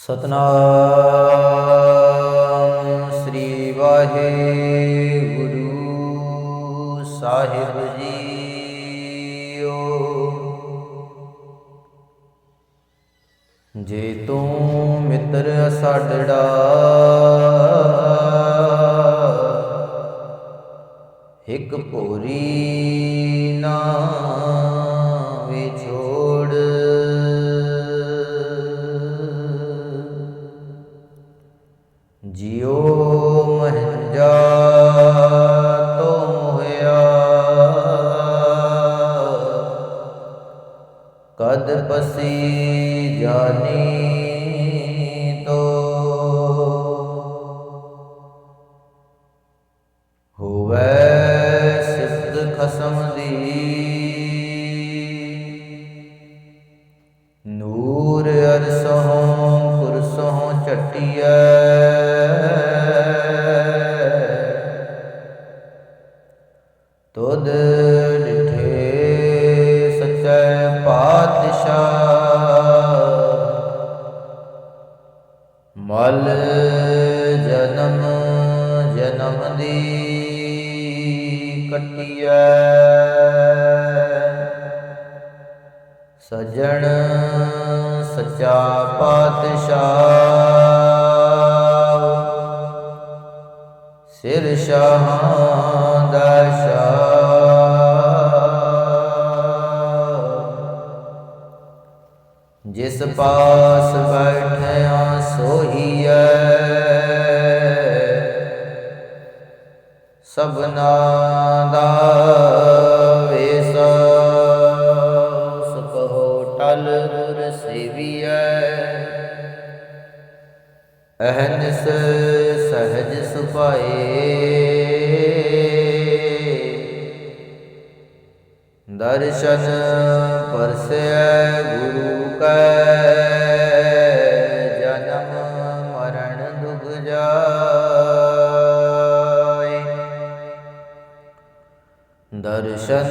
ਸਤਨਾਮ ਸ੍ਰੀ ਵਾਹਿਗੁਰੂ ਸਾਹਿਬ ਜੀਓ। ਜੇ ਤੂੰ ਮਿੱਤਰ ਸਾਡੜਾ ਇੱਕ ਭੋਰੀ ਨਾ ਕਟਿਐ। ਸਜਣ ਸਚਾ ਪਾਤਸ਼ਾਹ ਸਿਰ ਸ਼ਾਹਾਂ ਦਾ ਸ਼ਾਹ। ਜਿਸ ਪਾਸ ਬੈਠਿਆ ਸੁਖੋ ਟਲ ਗੁਰ ਸੇਵੀਐ। ਅਹਨਸ ਸਹਜ ਸੁਭਾਏ। ਦਰਸ਼ਨ ਪਰਸੈ ਗੁਰੂ ਕੈ। ਜਨਮ ਮਰਨ ਦੁਖ ਜਾਏ। ਦਰਸ਼ਨ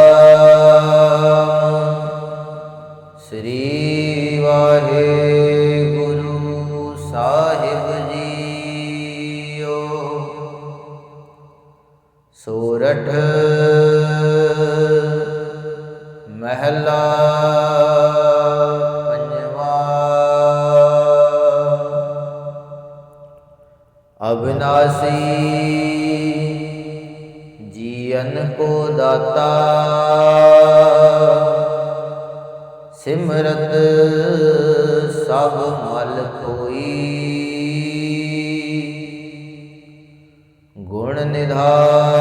ਸੋਰਠ ਮਹਿਲਾ ਪੰਜਵਾ। ਅਬਿਨਾਸੀ ਜੀਵਨ ਕੋ ਦਾਤਾ। ਸਿਮਰਤ ਸਭ ਮਲ ਕੋਈ। ਗੁਣ ਨਿਧਾਨ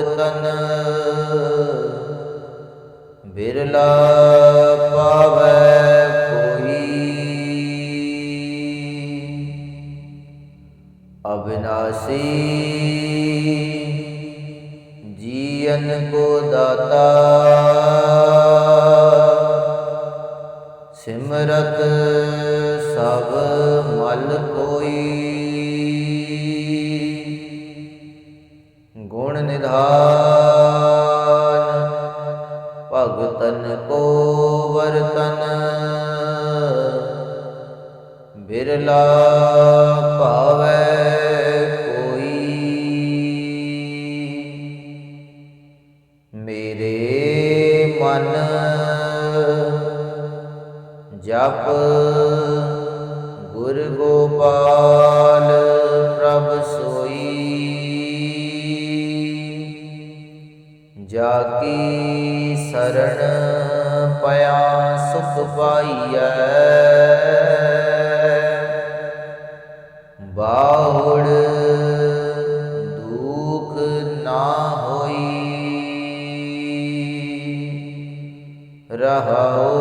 ਤਨ ਬਿਰਲਾ ਪਾਵੈ ਕੋਈ। ਅਬਿਨਾਸੀ ਜੀਵਨ ਕੋ ਦਾਤਾ ਨਿਧਾਨ ਭਗਤਨ ਕੋ ਵਰਤਨ। ਬਿਰਲਾ ਭਾਵੈ ਕੋਈ। ਮੇਰੇ ਮਨ ਜਪ ਗੁਰ ਗੋਪਾਲ ਪ੍ਰਭ ਜਾ ਕੀ ਸਰਣ ਪਿਆ ਸੁਖ ਪਾਈਐ? ਬਾਹੁੜ ਦੁਖ ਨਾ ਹੋਈ। ਰਹੋ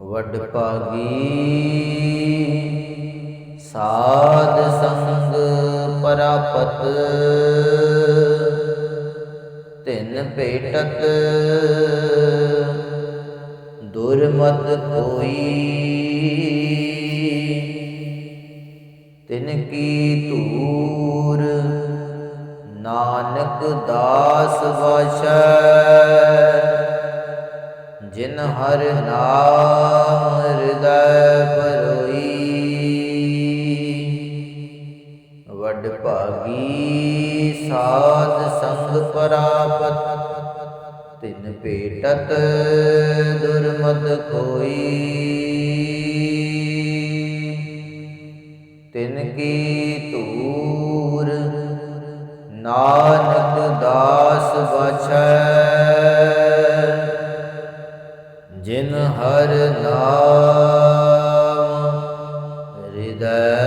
ਵੱਡ ਭਾਗੀ। ਸਾਧ ਸੰਗ ਪ੍ਰਾਪਤ। ਤਿਨ ਭੇਟਤ ਦੁਰਮਤ ਕੋਈ। ਤਿਨ ਕੀ ਧੂਰ, ਨਾਨਕ ਦਾਸ ਵਸੈ। ਜਿਨ ਹਰ ਨਾਮ ਹਿਰਦੈ ਪਰੋਈ ਵਡ ਭਾਗੀ ਸਾਧ ਸੰਗ ਪ੍ਰਾਪਤ। ਤਿਨ ਭੇਟਤ ਦੁਰਮਤ ਕੋਈ। ਤਿਨ ਕੀ ਧੂਰ ਨਾਨਕ ਦਾਸ ਬਛੈ ਜਿਨ ਹਰ ਨਾਮ ਹਿਰਦੈ